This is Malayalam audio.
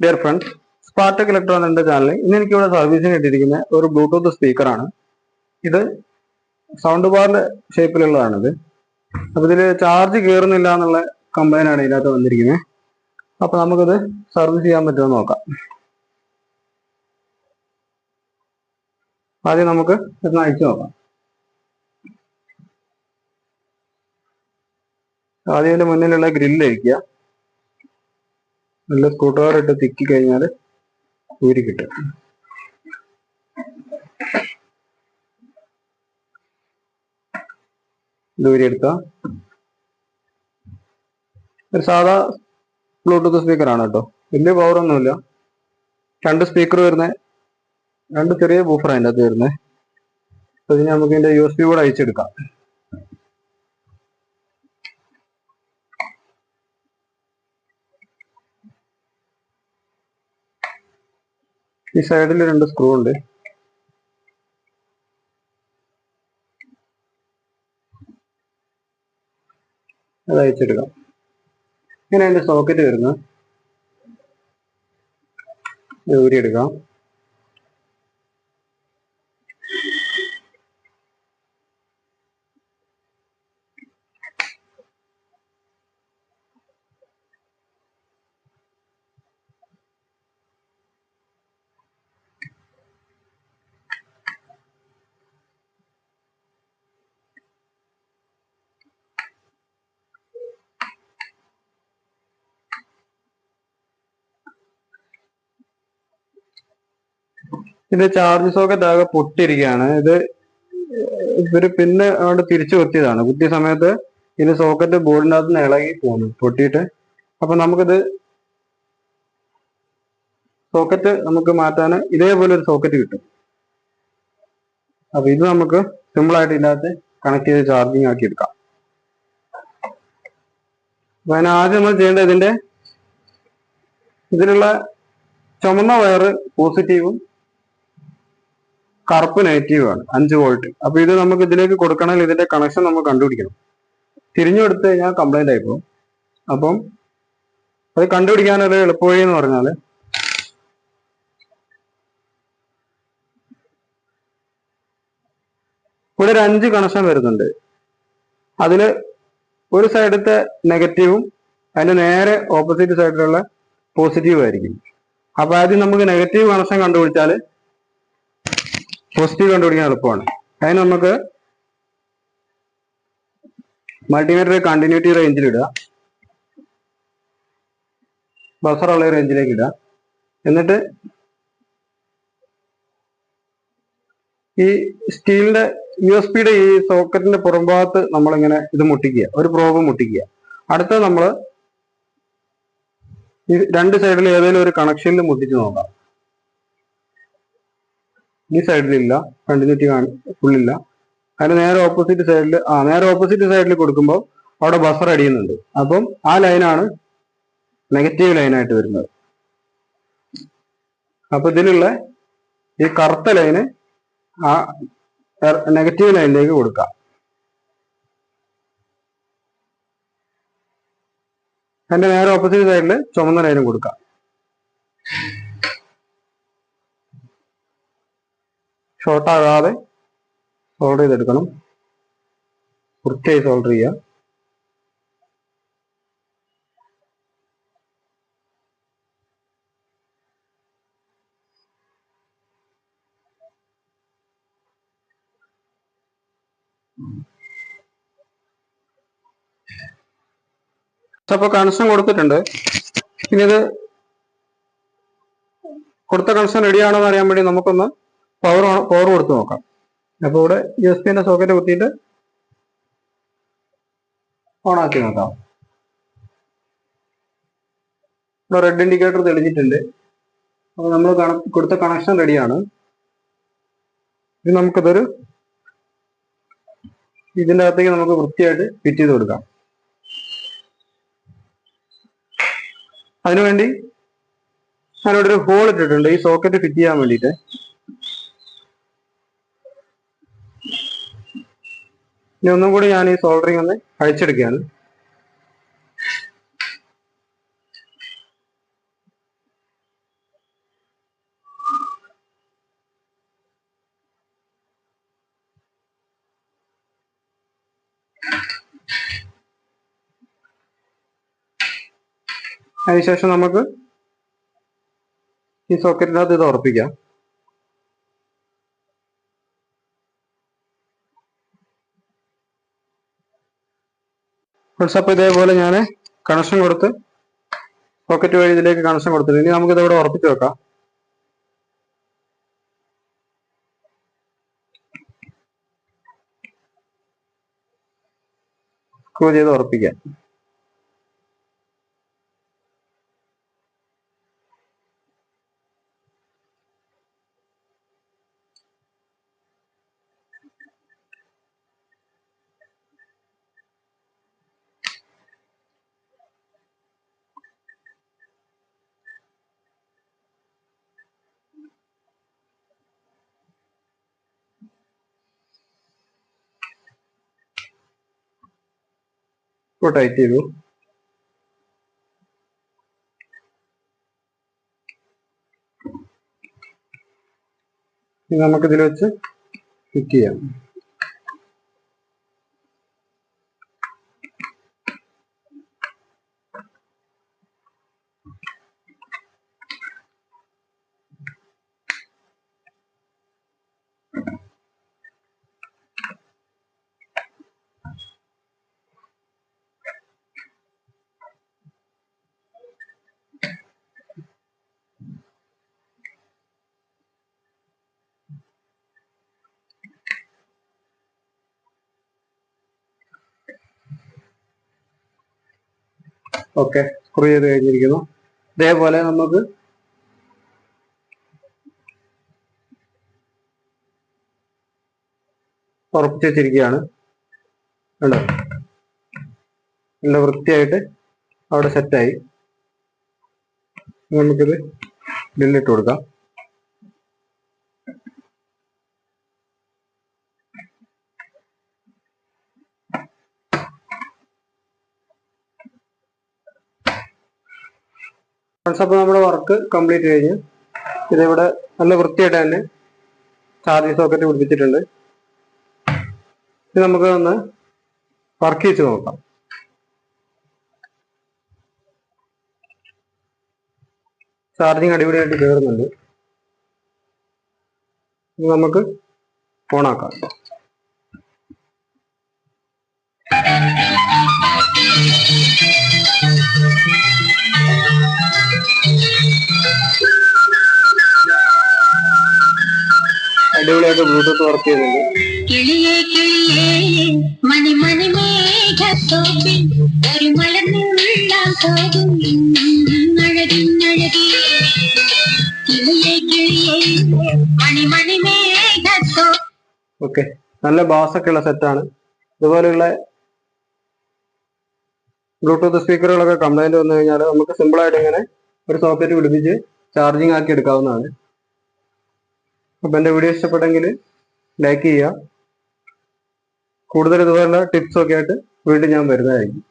ഡിയർ ഫ്രണ്ട്സ് സ്പാർട്ടക് ഇലക്ട്രോൺ എന്റെ ചാനലിൽ ഇന്ന് എനിക്ക് ഇവിടെ സർവീസിന് ഇട്ടിരിക്കുന്ന ഒരു ബ്ലൂടൂത്ത് സ്പീക്കറാണ് ഇത് സൗണ്ട് ബാറിന്റെ ഷേപ്പിലുള്ളതാണിത് അപ്പൊ ഇതിൽ ചാർജ് കയറുന്നില്ല എന്നുള്ള കംപ്ലൈന്റ് ആണ് ഇതിനകത്ത് വന്നിരിക്കുന്നത് അപ്പൊ നമുക്കിത് സർവീസ് ചെയ്യാൻ പറ്റുമെന്ന് നോക്കാം. ആദ്യം നമുക്ക് ഇത് അയച്ചു നോക്കാം. ആദ്യം ഇതിന്റെ മുന്നിലുള്ള ഗ്രില്ല് അഴിക്കുക നല്ല സ്കൂട്ടർ ഇട്ട് തിക്കി കഴിഞ്ഞാൽ ഊരി കിട്ടും. ദൂരി എടുത്ത. ഒരു സാധാ ബ്ലൂടൂത്ത് സ്പീക്കർ ആണ് കേട്ടോ. വലിയ പവർ ഒന്നുമില്ല രണ്ട് സ്പീക്കർ വരുന്ന. രണ്ട് ചെറിയ ബൂഫർ അതിന്റെ അകത്ത് വരുന്നത് അപ്പൊ ഇതിന് നമുക്ക് ഇതിന്റെ യു എസ് ബി കൂടെ അയച്ചെടുക്കാം. ഈ സൈഡിൽ രണ്ട് സ്ക്രൂ ഉണ്ട്. അത് അയച്ചെടുക്കാം ഇങ്ങനെ അതിന്റെ സോക്കറ്റ് വരുന്നത് ഇത് ഊരിയെടുക്കാം. ഇതിന്റെ ചാർജ് സോക്കറ്റ് ആകെ പൊട്ടിയിരിക്കുകയാണ്. ഇത് ഇവർ പിന്നെ അവിടെ തിരിച്ചു കുത്തിയതാണ് കുത്തിയ സമയത്ത് ഇതിന്റെ സോക്കറ്റ് ബോർഡിന്റെ അകത്ത് നിന്ന് ഇളകി പോകുന്നു പൊട്ടിയിട്ട്. അപ്പൊ നമുക്കിത് സോക്കറ്റ് നമുക്ക് മാറ്റാൻ ഇതേപോലെ ഒരു സോക്കറ്റ് കിട്ടും. അപ്പൊ ഇത് നമുക്ക് സിമ്പിൾ ആയിട്ട് ഇതിനകത്ത് കണക്ട് ചെയ്ത് ചാർജിങ് ആക്കി എടുക്കാം. അപ്പൊ അതിന് ആദ്യം നമ്മൾ ചെയ്യേണ്ടത് ഇതിന്റെ ഇതിലുള്ള ചുമന്ന വയറ് പോസിറ്റീവും കറുപ്പ് നെഗറ്റീവ് ആണ് അഞ്ച് വോൾട്ട് അപ്പൊ ഇത് നമുക്ക് ഇതിലേക്ക് കൊടുക്കണമെങ്കിൽ ഇതിന്റെ കണക്ഷൻ നമ്മൾ കണ്ടുപിടിക്കണം. തിരിഞ്ഞു കൊടുത്തു കഴിഞ്ഞാൽ കംപ്ലൈന്റ് ആയിപ്പോവും അപ്പം അത് കണ്ടുപിടിക്കാനൊരു എളുപ്പവഴി എന്ന് പറഞ്ഞാൽ ഇവിടെ ഒരു അഞ്ച് കണക്ഷൻ വരുന്നുണ്ട്. അതിൽ ഒരു സൈഡത്തെ നെഗറ്റീവും അതിന്റെ നേരെ ഓപ്പോസിറ്റ് സൈഡിലുള്ള പോസിറ്റീവ് ആയിരിക്കും. അപ്പൊ ആദ്യം നമുക്ക് നെഗറ്റീവ് കണക്ഷൻ കണ്ടുപിടിച്ചാൽ പോസിറ്റീവ് കണ്ടുപിടിക്കാൻ എളുപ്പമാണ്. അതിന് നമുക്ക് മൾട്ടിമീറ്റർ കണ്ടിന്യൂറ്റി റേഞ്ചിൽ ഇടുക. ബസർ ഉള്ള റേഞ്ചിലേക്ക് ഇടുക. എന്നിട്ട് ഈ സ്റ്റീലിന്റെ യു എസ് പിയുടെ ഈ സോക്കറ്റിന്റെ പുറംഭാഗത്ത് നമ്മളിങ്ങനെ ഇത് മുട്ടിക്കുക. ഒരു പ്രോബ് മുട്ടിക്കുക. അടുത്ത നമ്മൾ ഈ രണ്ട് സൈഡിൽ ഏതെങ്കിലും ഒരു കണക്ഷനിൽ മുട്ടിച്ച് നോക്കാം. ഈ സൈഡിലില്ല കണ്ടിന്യൂറ്റി ഫുള്ളില്ല അതിന് നേരെ ഓപ്പോസിറ്റ് സൈഡിൽ ആ നേരെ ഓപ്പോസിറ്റ് സൈഡിൽ കൊടുക്കുമ്പോൾ അവിടെ ബസർ അടിയുന്നുണ്ട്. അപ്പം ആ ലൈനാണ് നെഗറ്റീവ് ലൈനായിട്ട് വരുന്നത്. അപ്പൊ ഇതിലുള്ള ഈ കറുത്ത ലൈന് ആ നെഗറ്റീവ് ലൈനിലേക്ക് കൊടുക്കാം. അതിന്റെ നേരെ ഓപ്പോസിറ്റ് സൈഡിൽ ചുമന്ന ലൈനും കൊടുക്കാം. ഷോർട്ട് ആകാതെ സോൾഡർ ചെയ്തെടുക്കണം. വൃത്തിയായി സോൾഡർ ചെയ്യുക. അപ്പൊ കണക്ഷൻ കൊടുത്തിട്ടുണ്ട്. ഇനി ഇത് കൊടുത്ത കണക്ഷൻ റെഡിയാണോ എന്ന് അറിയാൻ വേണ്ടി നമുക്കൊന്ന് പവർ പവർ കൊടുത്ത് നോക്കാം. അപ്പോൾ ഇവിടെ യു എസ് പിന്റെ സോക്കറ്റ് കുത്തിയിട്ട് ഓൺ ആക്കി നോക്കാം. ഇവിടെ റെഡ് ഇൻഡിക്കേറ്റർ തെളിഞ്ഞിട്ടുണ്ട്. അപ്പോൾ നമ്മൾ കൊടുത്ത കണക്ഷൻ റെഡിയാണ് ഇത് നമുക്കിതൊരു ഇതിന്റെ അകത്തേക്ക് നമുക്ക് വൃത്തിയായിട്ട് ഫിറ്റ് ചെയ്ത് കൊടുക്കാം. അതിനുവേണ്ടി ഞാനിവിടെ ഒരു ഹോൾ ഇട്ടിട്ടുണ്ട്. ഈ സോക്കറ്റ് ഫിറ്റ് ചെയ്യാൻ വേണ്ടിയിട്ട്. ഇനി ഒന്നും കൂടി ഞാൻ ഈ സോൾഡറിങ് ഒന്ന് അഴിച്ചെടുക്കുകയാണ്. അതിനുശേഷം നമുക്ക് ഈ സോക്കറ്റിനകത്ത് ഇത് ഉറപ്പിക്കാം. ഫ്രണ്ട്സ് അപ്പോൾ ഇതേപോലെ ഞാൻ കണക്ഷൻ കൊടുത്ത് പോക്കറ്റ് വഴി ഇതിലേക്ക് കണക്ഷൻ കൊടുത്തിട്ടുണ്ട് ഇനി നമുക്കിത് ഇവിടെ ഉറപ്പിച്ച് വെക്കാം. സ്ക്രൂ ചെയ്ത് ഉറപ്പിക്കാം. ഇപ്പോൾ ടൈറ്റ് ചെയ്തു. ഇനി നമുക്ക് ഇതിൽ വെച്ച് ക്ലിക്ക് ചെയ്യാം. ഓക്കെ. സ്ക്രൂ ചെയ്ത് കഴിഞ്ഞിരിക്കുന്നു ഇതേപോലെ നമുക്ക് ഉറപ്പിച്ച് വെച്ചിരിക്കുകയാണ്. കണ്ടോ? നല്ല വൃത്തിയായിട്ട് അവിടെ സെറ്റായി നമുക്കിത് ബില്ലിട്ട് കൊടുക്കാം. ഫ്രണ്ട്സ് അപ്പോൾ നമ്മുടെ വർക്ക് കംപ്ലീറ്റ് കഴിഞ്ഞു ഇതിവിടെ നല്ല വൃത്തിയായിട്ട് തന്നെ ചാർജിങ് സോക്കറ്റ് പിടിപ്പിച്ചിട്ടുണ്ട്. ഇത് നമുക്ക് ഒന്ന് വർക്ക് ചെയ്ത് നോക്കാം. ചാർജിങ് അടിപൊളിയായിട്ട് കയറുന്നുണ്ട് നമുക്ക് ഓണാക്കാം അടിപൊളിയായിട്ട് ബ്ലൂടൂത്ത് വർക്ക് ചെയ്യുന്നുണ്ട്. ഓക്കെ നല്ല ബാസൊക്കെ ഉള്ള സെറ്റാണ് ഇതുപോലെയുള്ള ബ്ലൂടൂത്ത് സ്പീക്കറുകളൊക്കെ കംപ്ലൈന്റ് വന്നു കഴിഞ്ഞാൽ നമുക്ക് സിമ്പിളായിട്ട് ഇങ്ങനെ ഒരു സോക്കറ്റ് പിടിപ്പിച്ച് ചാർജിങ് ആക്കി എടുക്കാവുന്നതാണ്. അപ്പൊ എന്റെ വീഡിയോ ഇഷ്ടപ്പെട്ടെങ്കിൽ ലൈക്ക് ചെയ്യുക. കൂടുതൽ ഇതുപോലുള്ള ടിപ്സ് ഒക്കെ ആയിട്ട് വീണ്ടും ഞാൻ വരുന്നതായിരിക്കും.